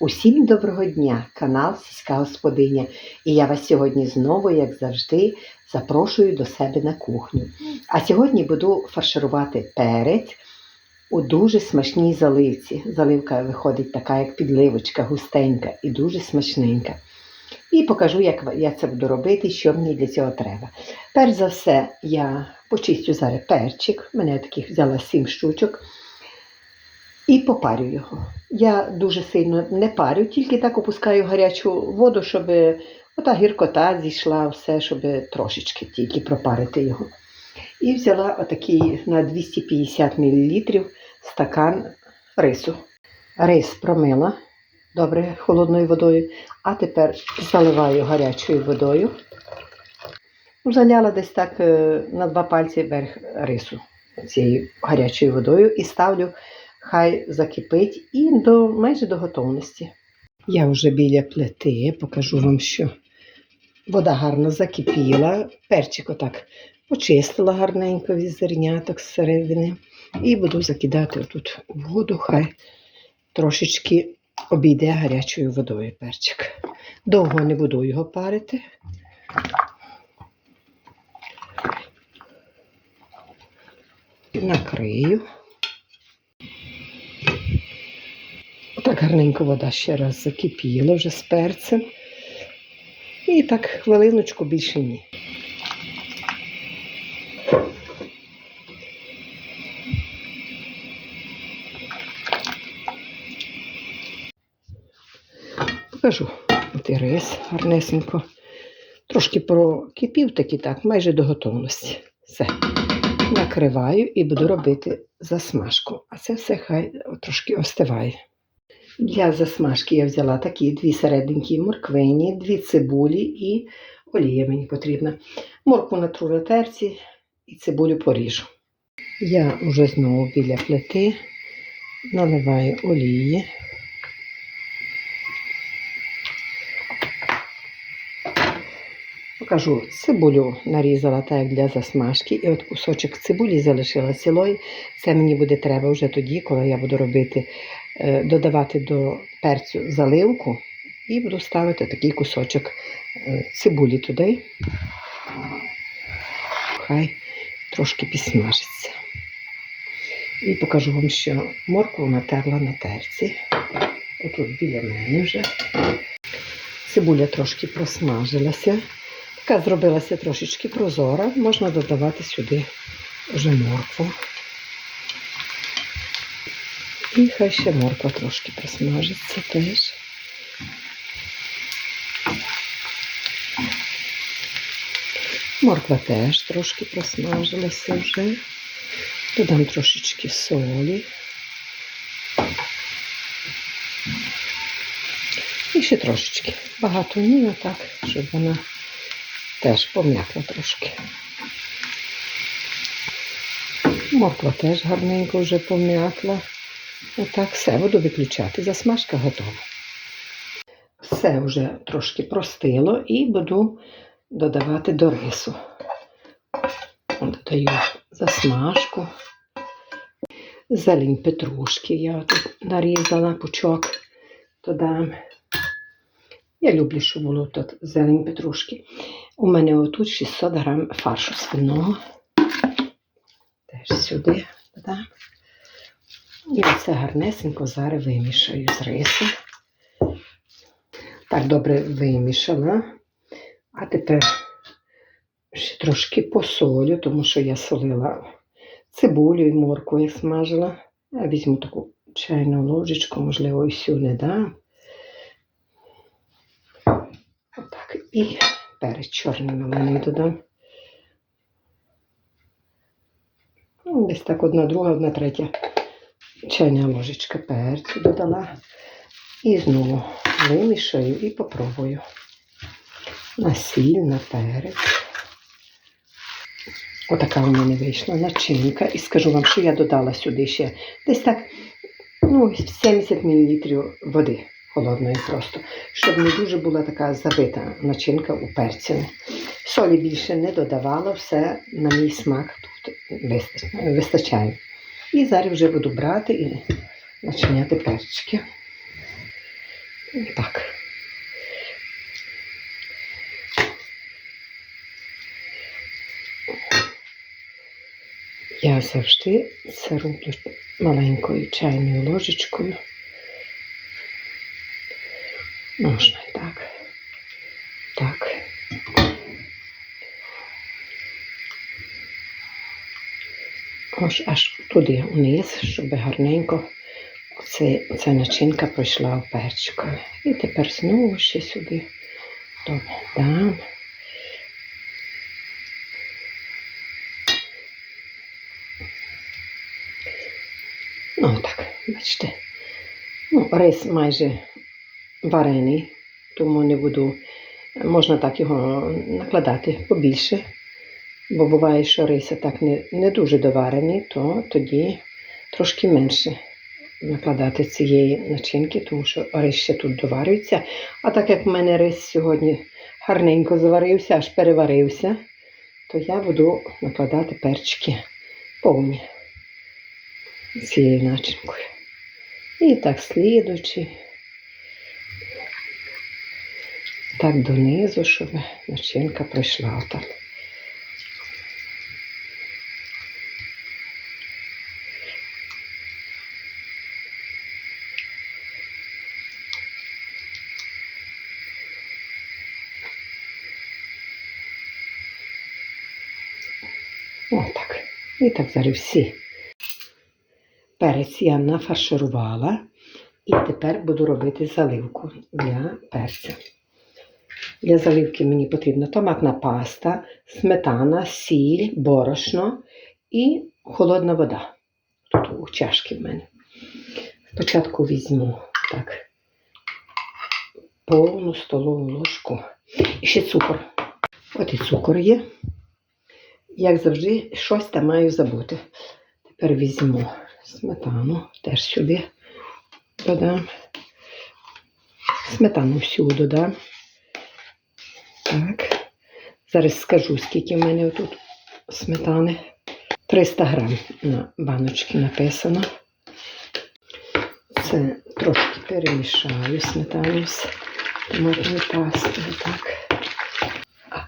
Усім доброго дня, канал Сільська Господиня. І я вас сьогодні знову, як завжди, запрошую до себе на кухню. А сьогодні буду фарширувати перець у дуже смачній заливці. Заливка виходить така, як підливочка, густенька і дуже смачненька. І покажу, як я це буду робити, що мені для цього треба. Перш за все, я почистю зараз перчик. У мене таких взяла 7 штучок. І попарю його. Я дуже сильно не парю, тільки так опускаю гарячу воду, щоб ота гіркота зійшла, все, щоб трошечки тільки пропарити його. І взяла отакий на 250 мл стакан рису. Рис промила добре холодною водою, а тепер заливаю гарячою водою. Заляла десь так е, на два пальці верх рису цією гарячою водою і ставлю хай закипить і до, майже до готовності. Я вже біля плити, покажу вам, що вода гарно закипіла, перчик отак почистила гарненько від зерняток зсередини. І буду закидати отут воду, хай трошечки обійде гарячою водою перчик. Довго не буду його парити. Накрию. Так гарненько вода ще раз закипіла вже з перцем. І так хвилиночку більше ні. Покажу і рис гарнесенько. Трошки прокипів такий так, майже до готовності. Все. Накриваю і буду робити засмажку. А це все хай трошки остиває. Для засмажки я взяла такі дві серединки морквині, дві цибулі і олія мені потрібна. Моркву натру на терці і цибулю поріжу. Я вже знову біля плити наливаю олії. Покажу, цибулю нарізала так як для засмажки, і от кусочок цибулі залишила цілої. Це мені буде треба вже тоді, коли я буду робити додавати до перцю заливку і буду ставити такий кусочок е, цибулі туди. Хай трошки підсмажиться. І покажу вам, що моркву натерла на терці. Отут біля мене вже. Цибуля трошки просмажилася. Така зробилася трошечки прозора. Можна додавати сюди вже моркву. І хай ще морква трошки просмажиться теж. Морква теж трошки просмажилася вже. Додам трошечки солі. І ще трошечки. Багато ні, а так, щоб вона теж пом'якла трошки. Морква теж гарненько вже пом'якла. Отак все буду виключати. Засмажка готова. Все вже трошки простило і буду додавати до рису. Додаю засмажку. Зелень петрушки я тут нарізала пучок. Додам. Я люблю, щоб було тут зелень петрушки. У мене отут 600 грам фаршу свиного. Теж сюди додам. І оце гарнесенько зараз вимішаю з рисом. Так добре вимішала. А тепер ще трошки посолю, тому що я солила цибулю і моркву я смажила. Я візьму таку чайну ложечку, можливо, і всю не дам. Отак. І перець чорний мелений додам. Ну, Десь так одна друга, одна третя чайна ложечка перцю додала. І знову вимішаю і попробую. На на перець. Отака у мене вийшла начинка. І скажу вам, що я додала сюди ще десь так ну, 70 мл води холодної просто, щоб не дуже була така забита начинка у перці. Солі більше не додавала, все на мій смак тут вистачає. І зараз вже буду брати і начиняти перчики. Так. Я завжди це роблю маленькою чайною ложечкою. Можна і так. Так. Ось аж туди вниз, щоб гарненько оце, ця начинка пройшла в перчикові. І тепер знову ще сюди додам. Ну, так, бачите. Ну, рис майже варений, тому не буду. Можна так його накладати побільше. Бо буває, що риси так не, не дуже доварені, то тоді трошки менше накладати цієї начинки, тому що рис ще тут доварюється. А так як в мене рис сьогодні гарненько заварився, аж переварився, то я буду накладати перчики повні цією начинкою. І так слідуючи, так донизу, щоб начинка пройшла отак. Отак. І так зараз всі. Перець я нафарширувала. І тепер буду робити заливку для перця. Для заливки мені потрібна томатна паста, сметана, сіль, борошно і холодна вода. Тут у чашки в мене. Спочатку візьму так повну столову ложку. І ще цукор. От і цукор є. Як завжди, щось там маю забути. Тепер візьму сметану, теж сюди додам. Сметану всю додам. Так. Зараз скажу, скільки в мене тут сметани. 300 грам на баночці написано. Це трошки перемішаю сметану з томатною пастою.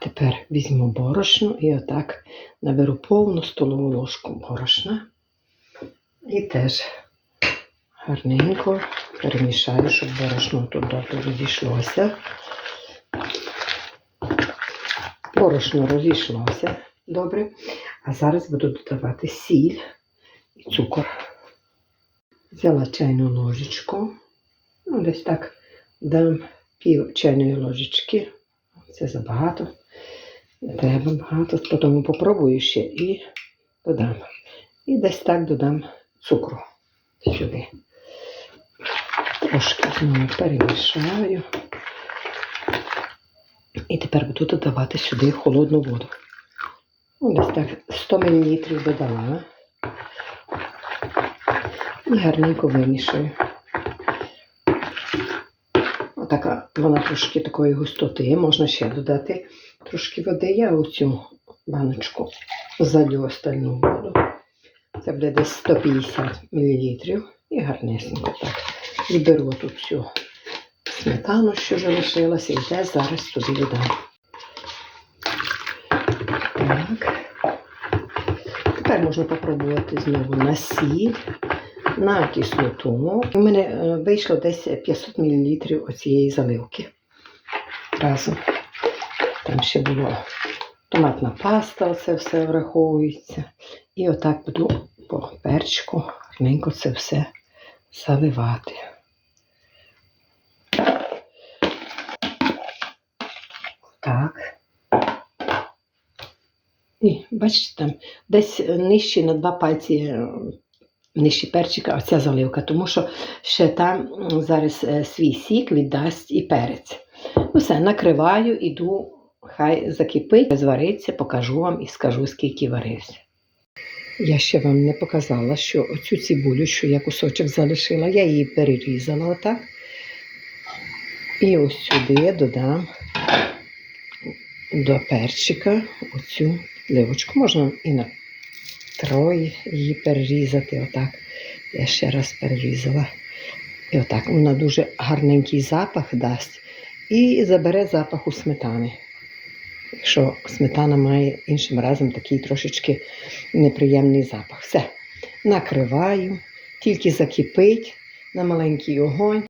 Тепер візьму борошно і отак наберу повну столову ложку борошна. І теж гарненько перемішаю, щоб борошно тут добре розійшлося. Борошно розійшлося добре. А зараз буду додавати сіль і цукор. Взяла чайну ложечку. Ну, десь так дам пів чайної ложечки. Це забагато. Треба багато. Потім попробую ще і додам. І десь так додам цукру сюди. Трошки знову перемішаю. І тепер буду додавати сюди холодну воду. Ну, Десь так 100 мл додала. І гарненько вимішую. Отака, вона трошки такої густоти. Можна ще додати трошки води. Я оцю баночку залю остальну воду. Це буде десь 150 мл. І гарнесенько так. І беру тут всю сметану, що залишилася, і те зараз туди додам. Так. Тепер можна попробувати знову на сіль, на кислоту. У мене е, вийшло десь 500 мл оцієї заливки. Разом. Там ще було томатна паста, оце все враховується. І отак буду по перчику гарненько це все заливати. Так. І бачите, там десь нижче на два пальці е, нижче перчика оця заливка, тому що ще там зараз е, свій сік віддасть і перець. Ну все, накриваю, іду, хай закипить, звариться, покажу вам і скажу, скільки варився. Я ще вам не показала, що оцю цибулю, що я кусочок залишила, я її перерізала отак. І ось сюди я додам до перчика оцю ливочку. Можна і на троє її перерізати. Отак. Я ще раз перерізала. І отак вона дуже гарненький запах дасть і забере запах у сметани. Якщо сметана має іншим разом такий трошечки неприємний запах. Все, накриваю, тільки закипить на маленький огонь.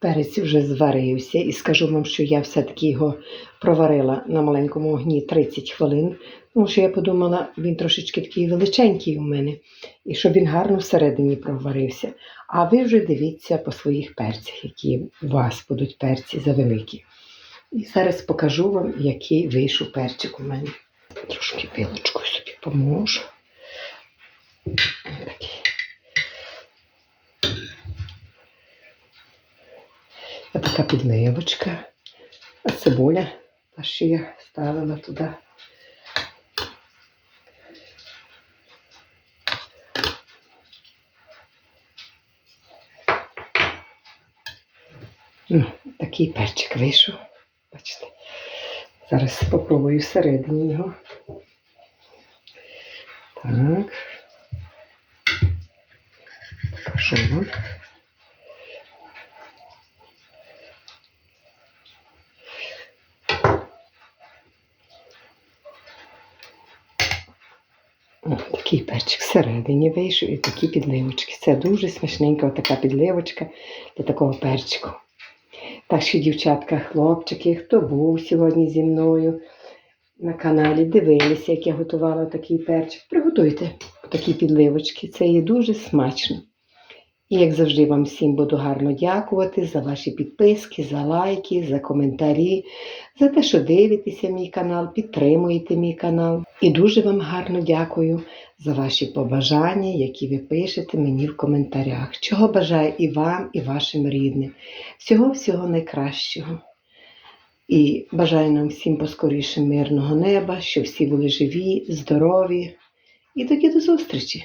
Перець вже зварився, і скажу вам, що я все-таки його проварила на маленькому огні 30 хвилин, тому що я подумала, він трошечки такий величенький у мене, і щоб він гарно всередині проварився. А ви вже дивіться по своїх перцях, які у вас будуть перці завеликі. І зараз покажу вам, який вийшов перчик у мене. Трошки пилочкою собі поможу. Ось така підливочка. А цибуля, та що я ставила туди. Ну, такий перчик вийшов. Бачите. Зараз спробую всередині його. Так. Покажу вам. О, такий перчик всередині вийшов і такі підливочки. Це дуже смачненька така підливочка для такого перчику. Так що, дівчатка, хлопчики, хто був сьогодні зі мною на каналі, дивилися, як я готувала такий перчик. Приготуйте такі підливочки. Це є дуже смачно. І як завжди, вам всім буду гарно дякувати за ваші підписки, за лайки, за коментарі, за те, що дивитеся мій канал, підтримуєте мій канал. І дуже вам гарно дякую за ваші побажання, які ви пишете мені в коментарях. Чого бажаю і вам, і вашим рідним. Всього-всього найкращого. І бажаю нам всім поскоріше мирного неба, щоб всі були живі, здорові. І тоді до зустрічі!